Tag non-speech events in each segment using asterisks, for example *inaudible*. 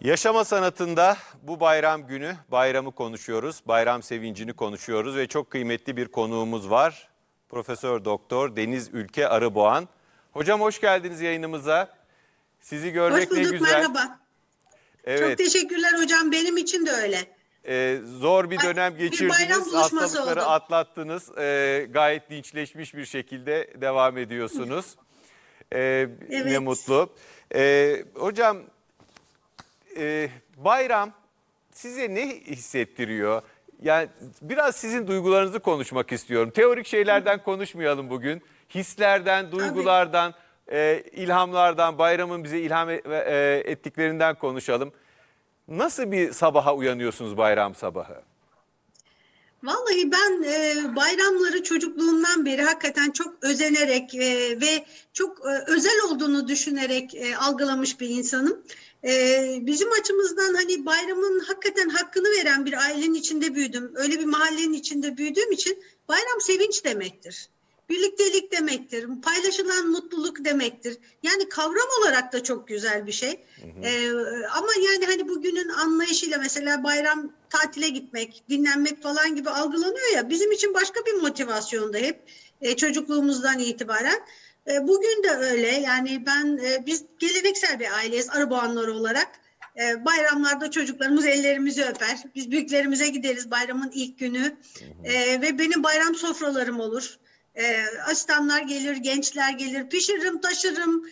Yaşama sanatında bu bayram günü bayramı konuşuyoruz. Bayram sevincini konuşuyoruz ve çok kıymetli bir konuğumuz var. Profesör Doktor Deniz Ülke Arıboğan. Hocam hoş geldiniz yayınımıza. Sizi görmek Hoş ne bulduk, güzel. merhaba. Evet. Çok teşekkürler hocam. Benim için de öyle. Ee, zor bir dönem bir geçirdiniz, buluşması hastalıkları oldu. atlattınız. Ee, gayet dinçleşmiş bir şekilde devam ediyorsunuz. *laughs* Ee, Ne Evet. mutlu. Ee, hocam, e, bayram size ne hissettiriyor? Yani biraz sizin duygularınızı konuşmak istiyorum. Teorik şeylerden konuşmayalım bugün. Hislerden, duygulardan, e, ilhamlardan, bayramın bize ilham e- e, ettiklerinden konuşalım. Nasıl bir sabaha uyanıyorsunuz bayram sabahı? Vallahi ben e, bayramları çocukluğumdan beri hakikaten çok özenerek e, ve çok e, özel olduğunu düşünerek e, algılamış bir insanım. E, bizim açımızdan hani bayramın hakikaten hakkını veren bir ailenin içinde büyüdüm. Öyle bir mahallenin içinde büyüdüğüm için bayram sevinç demektir. Birliktelik demektir, paylaşılan mutluluk demektir. Yani kavram olarak da çok güzel bir şey. Ee, ama yani hani bugünün anlayışıyla mesela bayram tatile gitmek, dinlenmek falan gibi algılanıyor ya. Bizim için başka bir motivasyonda hep e, çocukluğumuzdan itibaren. E, bugün de öyle. Yani ben e, biz geleneksel bir aileyiz Arıboğanlar olarak. E, bayramlarda çocuklarımız ellerimizi öper. Biz büyüklerimize gideriz bayramın ilk günü. E, ve benim bayram sofralarım olur. E, asistanlar gelir, gençler gelir, pişiririm, taşırım.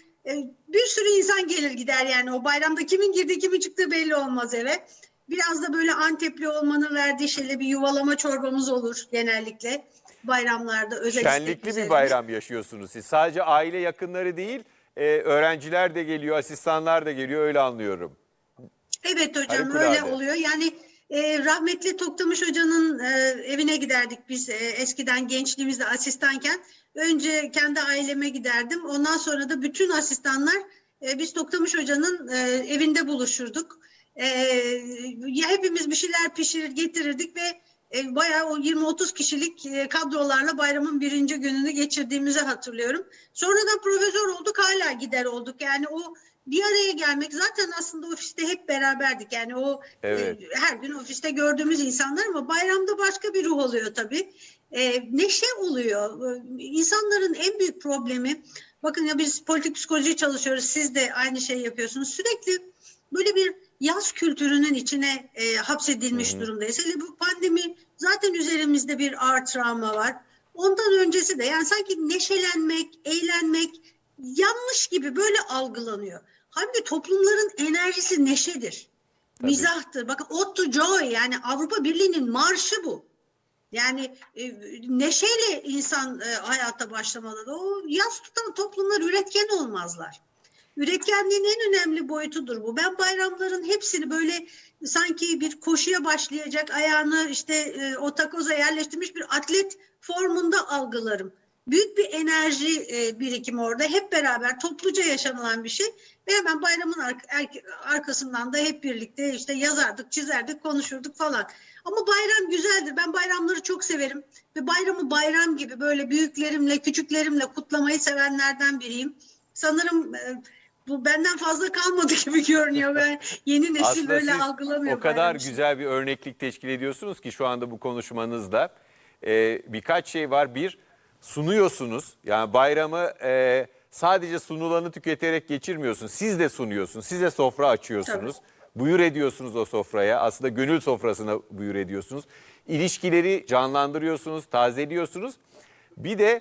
Bir sürü insan gelir gider yani o bayramda kimin girdiği kimin çıktığı belli olmaz eve. Biraz da böyle Antepli olmanın verdiği şeyle bir yuvalama çorbamız olur genellikle bayramlarda özel istek Şenlikli bir bayram yaşıyorsunuz siz. Sadece aile yakınları değil, e, öğrenciler de geliyor, asistanlar da geliyor öyle anlıyorum. Evet hocam Harikulade. öyle oluyor. Yani e, rahmetli Toktamış Hoca'nın e, evine giderdik biz e, eskiden gençliğimizde asistanken. Önce kendi aileme giderdim. Ondan sonra da bütün asistanlar e, biz Toktamış Hoca'nın e, evinde buluşurduk. E, ya hepimiz bir şeyler pişirir getirirdik ve e, bayağı o 20-30 kişilik e, kadrolarla bayramın birinci gününü geçirdiğimizi hatırlıyorum. Sonradan profesör olduk hala gider olduk. Yani o bir araya gelmek zaten aslında ofiste hep beraberdik. Yani o Evet. e, her gün ofiste gördüğümüz insanlar ama bayramda başka bir ruh oluyor tabii. E, neşe oluyor. E, İnsanların en büyük problemi bakın ya biz politik psikoloji çalışıyoruz. Siz de aynı şeyi yapıyorsunuz. Sürekli böyle bir yaz kültürünün içine e, hapsedilmiş durumdayız. Hele bu pandemi zaten üzerimizde bir ağır travma var. Ondan öncesi de yani sanki neşelenmek, eğlenmek yanlış gibi böyle algılanıyor. Halbuki toplumların enerjisi neşedir. Tabii. Mizahtır. Bakın Ode to Joy yani Avrupa Birliği'nin marşı bu. Yani e, neşeyle insan e, hayata başlamalı. O yaz tutan toplumlar üretken olmazlar. Üretkenliğin en önemli boyutudur bu. Ben bayramların hepsini böyle sanki bir koşuya başlayacak ayağını işte e, o takoza yerleştirmiş bir atlet formunda algılarım. Büyük bir enerji e, birikimi orada. Hep beraber topluca yaşanılan bir şey. Ve hemen bayramın ar- er- arkasından da hep birlikte işte yazardık, çizerdik, konuşurduk falan. Ama bayram güzeldir. Ben bayramları çok severim. Ve bayramı bayram gibi böyle büyüklerimle, küçüklerimle kutlamayı sevenlerden biriyim. Sanırım e, bu benden fazla kalmadı *laughs* gibi görünüyor. Ben yeni nesil Aslında böyle siz algılamıyor. o kadar bayram işini. güzel bir örneklik teşkil ediyorsunuz ki şu anda bu konuşmanızda. E, birkaç şey var. Bir, sunuyorsunuz. Yani bayramı e, sadece sunulanı tüketerek geçirmiyorsunuz. Siz de sunuyorsunuz. Siz de sofra açıyorsunuz. Buyur ediyorsunuz o sofraya. Aslında gönül sofrasına buyur ediyorsunuz. İlişkileri canlandırıyorsunuz, tazeliyorsunuz. Bir de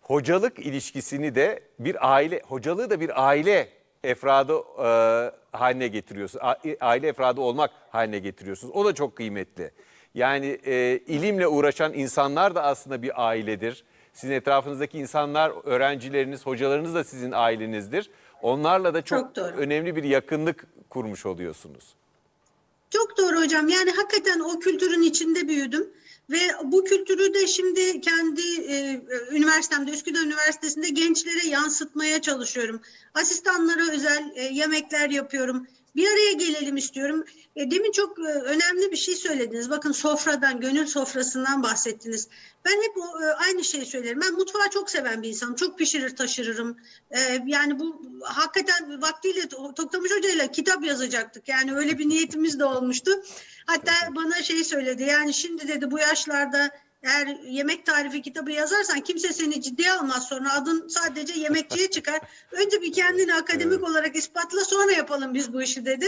hocalık ilişkisini de bir aile, hocalığı da bir aile efradı e, haline getiriyorsunuz. Aile efradı olmak haline getiriyorsunuz. O da çok kıymetli. Yani e, ilimle uğraşan insanlar da aslında bir ailedir. Sizin etrafınızdaki insanlar, öğrencileriniz, hocalarınız da sizin ailenizdir. Onlarla da çok, Çok önemli bir yakınlık kurmuş oluyorsunuz. Çok doğru hocam. Yani hakikaten o kültürün içinde büyüdüm. Ve bu kültürü de şimdi kendi e, üniversitemde, Üsküdar Üniversitesi'nde gençlere yansıtmaya çalışıyorum. Asistanlara özel e, yemekler yapıyorum. Bir araya gelelim istiyorum. E, demin çok e, önemli bir şey söylediniz. Bakın sofradan, gönül sofrasından bahsettiniz. Ben hep e, aynı şeyi söylerim. Ben mutfağı çok seven bir insanım. Çok pişirir taşırırım. E, yani bu hakikaten vaktiyle To- Toktamış Hoca ile kitap yazacaktık. Yani öyle bir niyetimiz de olmuştu. Hatta bana şey söyledi. Yani şimdi dedi bu yaşlarda eğer yemek tarifi kitabı yazarsan kimse seni ciddiye almaz sonra adın sadece yemekçiye çıkar. Önce bir kendini akademik olarak ispatla sonra yapalım biz bu işi dedi.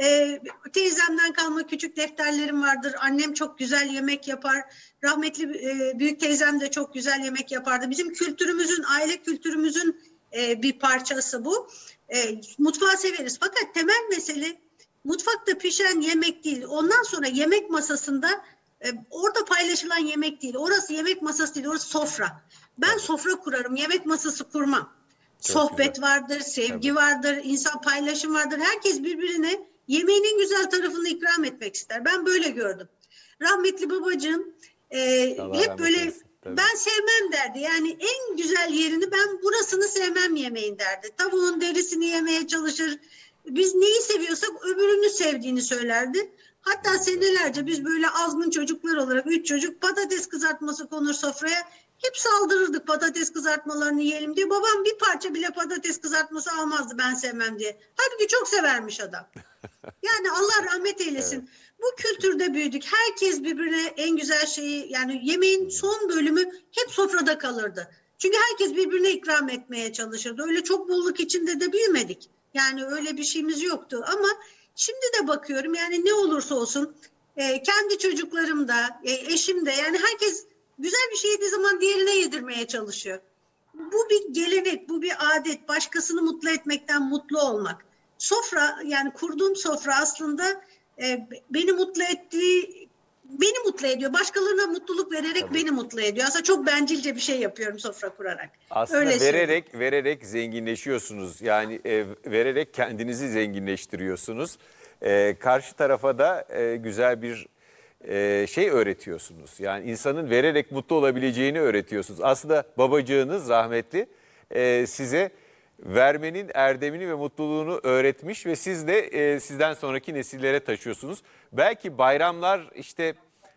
Ee, teyzemden kalma küçük defterlerim vardır. Annem çok güzel yemek yapar. Rahmetli e, büyük teyzem de çok güzel yemek yapardı. Bizim kültürümüzün, aile kültürümüzün e, bir parçası bu. E, mutfağı severiz. Fakat temel mesele mutfakta pişen yemek değil. Ondan sonra yemek masasında orada paylaşılan yemek değil. Orası yemek masası değil. Orası sofra. Ben sofra kurarım. Yemek masası kurmam. Çok Sohbet güzel. vardır, sevgi Tabii. vardır, insan paylaşım vardır. Herkes birbirine yemeğin en güzel tarafını ikram etmek ister. Ben böyle gördüm. Rahmetli babacığım e, Allah hep böyle eylesin, tabii. ben sevmem derdi. Yani en güzel yerini ben burasını sevmem yemeğin derdi. Tavuğun derisini yemeye çalışır. Biz neyi seviyorsak öbürünü sevdiğini söylerdi. Hatta senelerce biz böyle azgın çocuklar olarak üç çocuk patates kızartması konur sofraya. Hep saldırırdık patates kızartmalarını yiyelim diye. Babam bir parça bile patates kızartması almazdı ben sevmem diye. Halbuki çok severmiş adam. *laughs* Yani Allah rahmet eylesin. Bu kültürde büyüdük. Herkes birbirine en güzel şeyi yani yemeğin son bölümü hep sofrada kalırdı. Çünkü herkes birbirine ikram etmeye çalışırdı. Öyle çok bolluk içinde de büyümedik. Yani öyle bir şeyimiz yoktu ama şimdi de bakıyorum yani ne olursa olsun e, kendi çocuklarım da e, eşim de yani herkes güzel bir şey yediği zaman diğerine yedirmeye çalışıyor. Bu bir gelenek, bu bir adet. Başkasını mutlu etmekten mutlu olmak. Sofra yani kurduğum sofra aslında e, beni mutlu ettiği beni mutlu ediyor. Başkalarına mutluluk vererek Tabii. beni mutlu ediyor. Aslında çok bencilce bir şey yapıyorum sofra kurarak. Aslında Öyle söyleyeyim. vererek vererek zenginleşiyorsunuz. Yani e, vererek kendinizi zenginleştiriyorsunuz. E, karşı tarafa da e, güzel bir e, şey öğretiyorsunuz. Yani insanın vererek mutlu olabileceğini öğretiyorsunuz. Aslında babacığınız rahmetli e, size vermenin erdemini ve mutluluğunu öğretmiş ve siz de e, sizden sonraki nesillere taşıyorsunuz. Belki bayramlar işte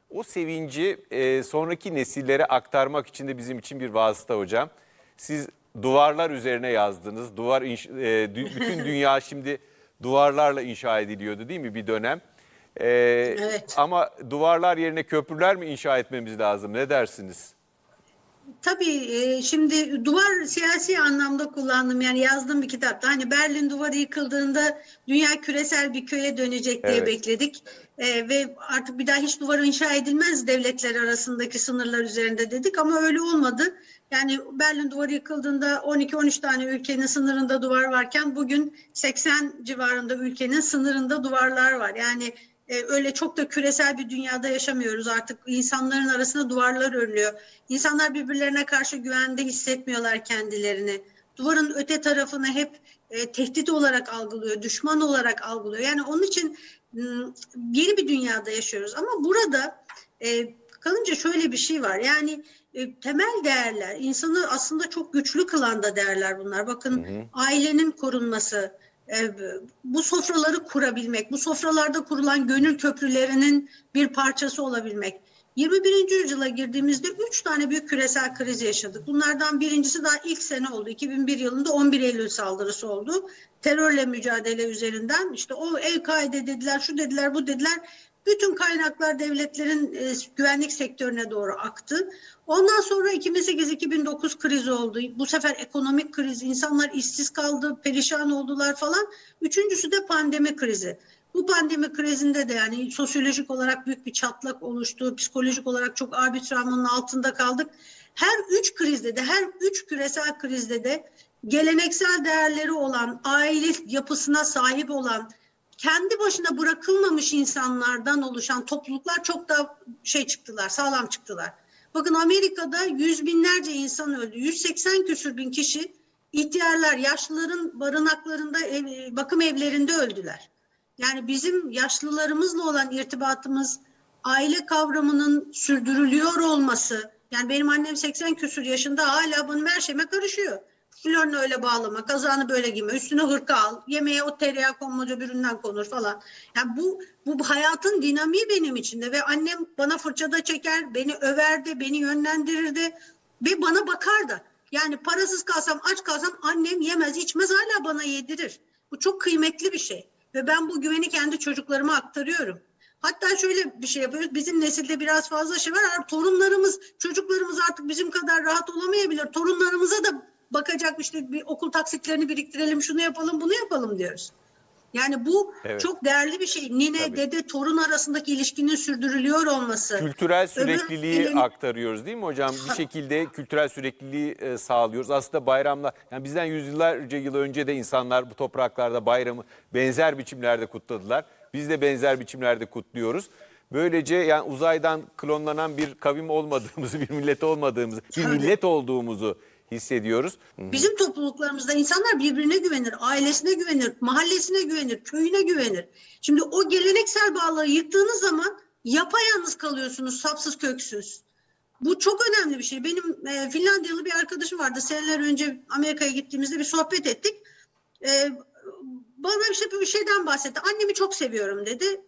o sevinci e, sonraki nesillere aktarmak için de bizim için bir vasıta hocam. Siz duvarlar üzerine yazdınız. Duvar inş- e, dü- bütün dünya *laughs* şimdi duvarlarla inşa ediliyordu değil mi bir dönem? E, Evet. Ama duvarlar yerine köprüler mi inşa etmemiz lazım? Ne dersiniz? Tabii e, şimdi duvar siyasi anlamda kullandım yani yazdığım bir kitapta. Hani Berlin duvarı yıkıldığında dünya küresel bir köye dönecek diye Evet. bekledik. E, ve artık bir daha hiç duvar inşa edilmez devletler arasındaki sınırlar üzerinde dedik ama öyle olmadı. Yani Berlin duvarı yıkıldığında 12-13 tane ülkenin sınırında duvar varken bugün 80 civarında ülkenin sınırında duvarlar var. Yani e, öyle çok da küresel bir dünyada yaşamıyoruz artık. insanların arasında duvarlar örülüyor. İnsanlar birbirlerine karşı güvende hissetmiyorlar kendilerini. Duvarın öte tarafını hep e, tehdit olarak algılıyor, düşman olarak algılıyor. Yani onun için yeni bir dünyada yaşıyoruz. Ama burada e, kalınca şöyle bir şey var. Yani e, temel değerler, insanı aslında çok güçlü kılan da değerler bunlar. Bakın ailenin korunması, bu sofraları kurabilmek, bu sofralarda kurulan gönül köprülerinin bir parçası olabilmek. 21. yüzyıla girdiğimizde üç tane büyük küresel kriz yaşadık. Bunlardan birincisi daha ilk sene oldu. 2001 yılında 11 Eylül saldırısı oldu. Terörle mücadele üzerinden işte o El-Kaide dediler, şu dediler, bu dediler. Bütün kaynaklar devletlerin e, güvenlik sektörüne doğru aktı. Ondan sonra 2008-2009 krizi oldu. Bu sefer ekonomik kriz, insanlar işsiz kaldı, perişan oldular falan. Üçüncüsü de pandemi krizi. Bu pandemi krizinde de yani sosyolojik olarak büyük bir çatlak oluştu. Psikolojik olarak çok travmanın altında kaldık. Her üç krizde de, her üç küresel krizde de geleneksel değerleri olan, aile yapısına sahip olan, kendi başına bırakılmamış insanlardan oluşan topluluklar çok da şey çıktılar, sağlam çıktılar. Bakın Amerika'da yüz binlerce insan öldü. 180 küsür bin kişi ihtiyarlar, yaşlıların barınaklarında, ev- bakım evlerinde öldüler. Yani bizim yaşlılarımızla olan irtibatımız, aile kavramının sürdürülüyor olması. Yani benim annem 80 küsur yaşında hala benim her şeyime karışıyor. Flörünü öyle bağlama, kazağını böyle giyme, üstüne hırka al, yemeğe o tereyağı konmaz öbüründen konur falan. Yani bu, bu hayatın dinamiği benim içinde ve annem bana fırçada çeker, beni överdi, beni yönlendirirdi ve bana bakardı. Yani parasız kalsam, aç kalsam annem yemez, içmez hala bana yedirir. Bu çok kıymetli bir şey ve ben bu güveni kendi çocuklarıma aktarıyorum. Hatta şöyle bir şey yapıyoruz. Bizim nesilde biraz fazla şey var. Torunlarımız, çocuklarımız artık bizim kadar rahat olamayabilir. Torunlarımıza da bakacak işte bir okul taksitlerini biriktirelim, şunu yapalım, bunu yapalım diyoruz. Yani bu Evet. çok değerli bir şey. Nine, Tabii. dede, torun arasındaki ilişkinin sürdürülüyor olması. Kültürel sürekliliği elin- aktarıyoruz değil mi hocam? Bir şekilde kültürel sürekliliği e, sağlıyoruz. Aslında bayramlar, yani bizden yüzyıllarca yıl önce de insanlar bu topraklarda bayramı benzer biçimlerde kutladılar. Biz de benzer biçimlerde kutluyoruz. Böylece yani uzaydan klonlanan bir kavim olmadığımızı, *laughs* bir millet olmadığımızı, bir millet olduğumuzu hissediyoruz. Bizim topluluklarımızda insanlar birbirine güvenir, ailesine güvenir, mahallesine güvenir, köyüne güvenir. Şimdi o geleneksel bağları yıktığınız zaman yapayalnız kalıyorsunuz, sapsız köksüz. Bu çok önemli bir şey. Benim e, Finlandiyalı bir arkadaşım vardı. Seneler önce Amerika'ya gittiğimizde bir sohbet ettik. E, bana işte bir şeyden bahsetti. Annemi çok seviyorum dedi.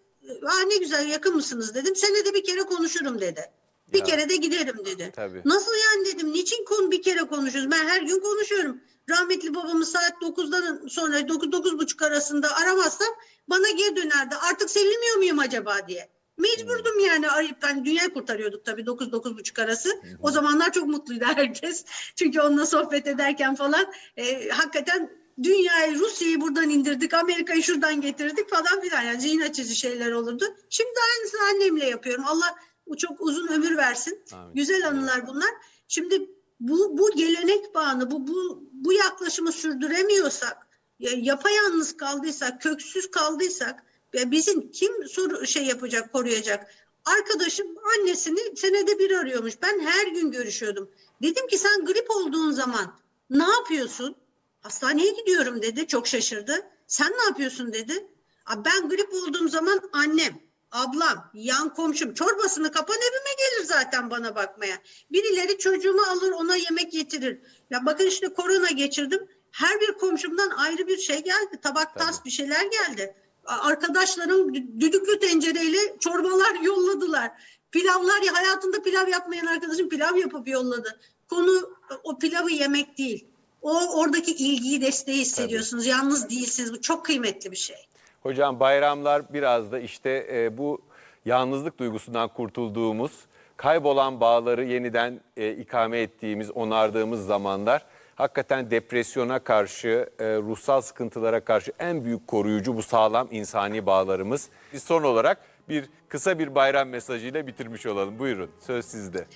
Aa, ne güzel yakın mısınız dedim. Senede bir kere konuşurum dedi. Bir Ya. kere de giderim dedi. Tabii. Nasıl yani dedim. Niçin konu bir kere konuşuyoruz? Ben her gün konuşuyorum. Rahmetli babamı saat 9'dan sonra 9-9.30 arasında aramazsam bana geri dönerdi. Artık sevilmiyor muyum acaba diye. Mecburdum yani arayıp ben dünya kurtarıyorduk tabii 9-9.30 arası. O zamanlar çok mutluydu *laughs* herkes. Çünkü onunla sohbet ederken falan e, hakikaten dünyayı Rusya'yı buradan indirdik, Amerika'yı şuradan getirdik falan filan. Yani zihin açıcı şeyler olurdu. Şimdi aynısını annemle yapıyorum. Allah bu çok uzun ömür versin. Amin. Güzel anılar bunlar. Şimdi bu bu gelenek bağını, bu bu bu yaklaşımı sürdüremiyorsak, ya yapayalnız kaldıysak, köksüz kaldıysak, ya bizim kim soru şey yapacak, koruyacak? Arkadaşım annesini senede bir arıyormuş. Ben her gün görüşüyordum. Dedim ki sen grip olduğun zaman ne yapıyorsun? Hastaneye gidiyorum dedi. Çok şaşırdı. Sen ne yapıyorsun dedi. "Aa, Ben grip olduğum zaman annem, ablam, yan komşum çorbasını kapan evime gelir zaten bana bakmaya. Birileri çocuğumu alır ona yemek getirir. Ya bakın işte korona geçirdim. Her bir komşumdan ayrı bir şey geldi. Tabak tas Tabii. bir şeyler geldi. Arkadaşlarım dü- düdüklü tencereyle çorbalar yolladılar. Pilavlar ya hayatında pilav yapmayan arkadaşım pilav yapıp yolladı. Konu o pilavı yemek değil. O oradaki ilgiyi, desteği hissediyorsunuz. Yalnız değilsiniz. Bu çok kıymetli bir şey. Hocam bayramlar biraz da işte e, bu yalnızlık duygusundan kurtulduğumuz, kaybolan bağları yeniden e, ikame ettiğimiz, onardığımız zamanlar. Hakikaten depresyona karşı, e, ruhsal sıkıntılara karşı en büyük koruyucu bu sağlam insani bağlarımız. Biz son olarak bir kısa bir bayram mesajıyla bitirmiş olalım. Buyurun, söz sizde.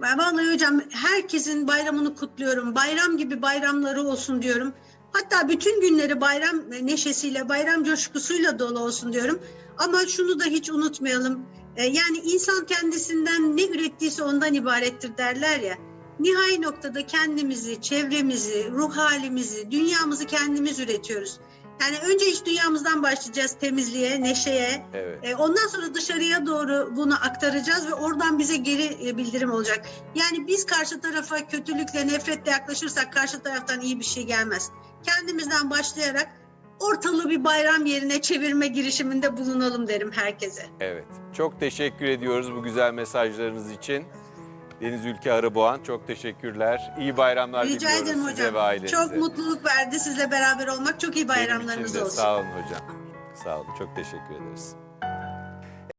Vallahi hocam herkesin bayramını kutluyorum. Bayram gibi bayramları olsun diyorum. Hatta bütün günleri bayram neşesiyle, bayram coşkusuyla dolu olsun diyorum. Ama şunu da hiç unutmayalım. Ee, Yani insan kendisinden ne ürettiyse ondan ibarettir derler ya. Nihai noktada kendimizi, çevremizi, ruh halimizi, dünyamızı kendimiz üretiyoruz. Yani önce iç dünyamızdan başlayacağız temizliğe, neşeye. Evet. E, Ondan sonra dışarıya doğru bunu aktaracağız ve oradan bize geri e, bildirim olacak. Yani biz karşı tarafa kötülükle, nefretle yaklaşırsak karşı taraftan iyi bir şey gelmez. Kendimizden başlayarak ortalığı bir bayram yerine çevirme girişiminde bulunalım derim herkese. Evet. Çok teşekkür ediyoruz bu güzel mesajlarınız için. Deniz Ülke Arıboğan çok teşekkürler. İyi bayramlar Rica diliyoruz ederim size hocam. ve ailenize. Çok mutluluk verdi sizle beraber olmak. Çok iyi Benim için bayramlarınız de. olsun. Sağ olun hocam. Sağ olun. Çok teşekkür ederiz.